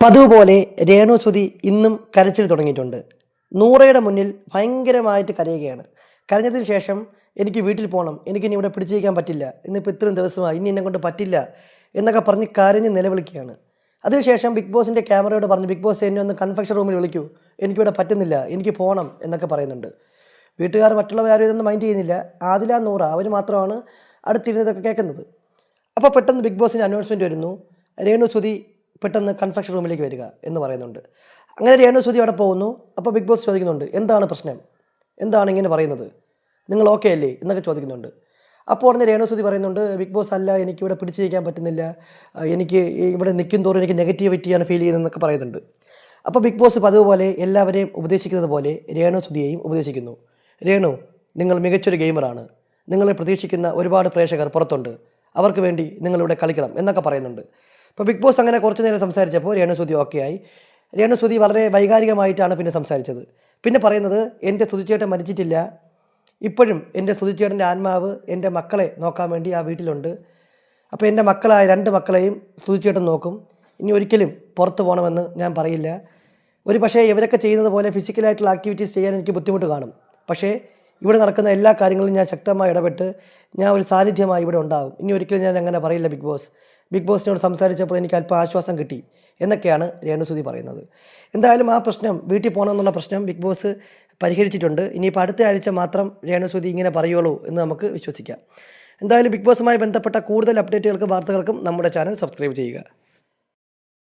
പതിവ് പോലെ രേണുസുതി ഇന്നും കരച്ചിൽ തുടങ്ങിയിട്ടുണ്ട്. നൂറയുടെ മുന്നിൽ ഭയങ്കരമായിട്ട് കരയുകയാണ്. കരഞ്ഞതിന് ശേഷം എനിക്ക് വീട്ടിൽ പോകണം എനിക്കിനി ഇവിടെ പിടിച്ചിരിക്കാൻ പറ്റില്ല. ഇന്നിപ്പോൾ ഇത്രയും ദിവസമായി. ഇനി എന്നെ കൊണ്ട് പറ്റില്ല എന്നൊക്കെ പറഞ്ഞ് കരഞ്ഞ് നിലവിളിക്കുകയാണ്. അതിനുശേഷം ബിഗ് ബോസിന്റെ ക്യാമറയോട് പറഞ്ഞ് ബിഗ് ബോസ് എന്നെ ഒന്ന് കൺഫെക്ഷൻ റൂമിൽ വിളിക്കൂ. എനിക്കിവിടെ പറ്റുന്നില്ല. എനിക്ക് പോകണം എന്നൊക്കെ പറയുന്നുണ്ട്. വീട്ടുകാർ മറ്റുള്ളവരാരും ഇതൊന്നും മൈൻഡ് ചെയ്യുന്നില്ല. ആദില നൂറ അവർ മാത്രമാണ് അടുത്തിരുന്നതൊക്കെ കേൾക്കുന്നത്. അപ്പോൾ പെട്ടെന്ന് ബിഗ് ബോസിന്റെ അനൗൺസ്മെന്റ് വരുന്നു. രേണു സുതി പെട്ടെന്ന് കൺഫെക്ഷൻ റൂമിലേക്ക് വരിക എന്ന് പറയുന്നുണ്ട്. അങ്ങനെ രേണു സുധി അവിടെ പോകുന്നു. അപ്പോൾ ബിഗ് ബോസ് ചോദിക്കുന്നുണ്ട് എന്താണ് പ്രശ്നം? എന്താണ് ഇങ്ങനെ പറയുന്നത്? നിങ്ങൾ ഓക്കെ അല്ലേ? എന്നൊക്കെ ചോദിക്കുന്നുണ്ട്. അപ്പോൾ ഉടനെ രേണു സുതി പറയുന്നുണ്ട് ബിഗ് ബോസ് അല്ല എനിക്ക് എനിക്കിവിടെ പിടിച്ചിരിക്കാൻ പറ്റുന്നില്ല. എനിക്ക് ഇവിടെ നിൽക്കും തോറും എനിക്ക് നെഗറ്റിവിറ്റിയാണ് ഫീൽ ചെയ്യുന്നതെന്നൊക്കെ പറയുന്നുണ്ട്. അപ്പോൾ ബിഗ് ബോസ് പതിവ് പോലെ എല്ലാവരെയും ഉപദേശിക്കുന്നത് പോലെ രേണു സുധിയെയും ഉപദേശിക്കുന്നു. രേണു നിങ്ങൾ മികച്ചൊരു ഗെയിമറാണ് നിങ്ങളെ പ്രതീക്ഷിക്കുന്ന ഒരുപാട് പ്രേക്ഷകർ പുറത്തുണ്ട്. അവർക്ക് വേണ്ടി നിങ്ങളിവിടെ കളിക്കണം എന്നൊക്കെ പറയുന്നുണ്ട്. ഇപ്പോൾ ബിഗ് ബോസ് അങ്ങനെ കുറച്ച് നേരം സംസാരിച്ചപ്പോൾ രേണുസുതി ഓക്കെ ആയി. രേണുസുതി വളരെ വൈകാരികമായിട്ടാണ് പിന്നെ സംസാരിച്ചത്. പിന്നെ പറയുന്നത് എന്റെ സുതിച്ചേട്ടൻ മരിച്ചിട്ടില്ല. ഇപ്പോഴും എന്റെ സുതിച്ചേട്ടന്റെ ആത്മാവ് എന്റെ മക്കളെ നോക്കാൻ വേണ്ടി ആ വീട്ടിലുണ്ട്. അപ്പോൾ എന്റെ മക്കളായ രണ്ട് മക്കളെയും സുതിച്ചേട്ടൻ നോക്കും. ഇനി ഒരിക്കലും പുറത്ത് പോകണമെന്ന് ഞാൻ പറയില്ല. ഒരു പക്ഷേ ഇവരൊക്കെ ചെയ്യുന്നത് പോലെ ഫിസിക്കലായിട്ടുള്ള ആക്ടിവിറ്റീസ് ചെയ്യാൻ എനിക്ക് ബുദ്ധിമുട്ട് കാണും. പക്ഷേ ഇവിടെ നടക്കുന്ന എല്ലാ കാര്യങ്ങളും ഞാൻ ശക്തമായി ഇടപെട്ട് ഞാൻ ഒരു സാന്നിധ്യമായി ഇവിടെ ഉണ്ടാകും ഇനി ഒരിക്കലും ഞാൻ അങ്ങനെ പറയില്ല ബിഗ് ബോസ്. ബിഗ് ബോസിനോട് സംസാരിച്ചപ്പോൾ എനിക്ക് അല്പം ആശ്വാസം കിട്ടി എന്നൊക്കെയാണ് രേണുസുതി പറയുന്നത്. എന്തായാലും ആ പ്രശ്നം വീട്ടിൽ പോകണമെന്നുള്ള പ്രശ്നം ബിഗ് ബോസ് പരിഹരിച്ചിട്ടുണ്ട്. ഇനിയിപ്പോൾ അടുത്ത ആഴ്ച മാത്രം രേണുസുതി ഇങ്ങനെ പറയുള്ളൂ എന്ന് നമുക്ക് വിശ്വസിക്കാം. എന്തായാലും ബിഗ് ബോസുമായി ബന്ധപ്പെട്ട കൂടുതൽ അപ്ഡേറ്റുകൾക്കും വാർത്തകൾക്കും നമ്മുടെ ചാനൽ സബ്സ്ക്രൈബ് ചെയ്യുക.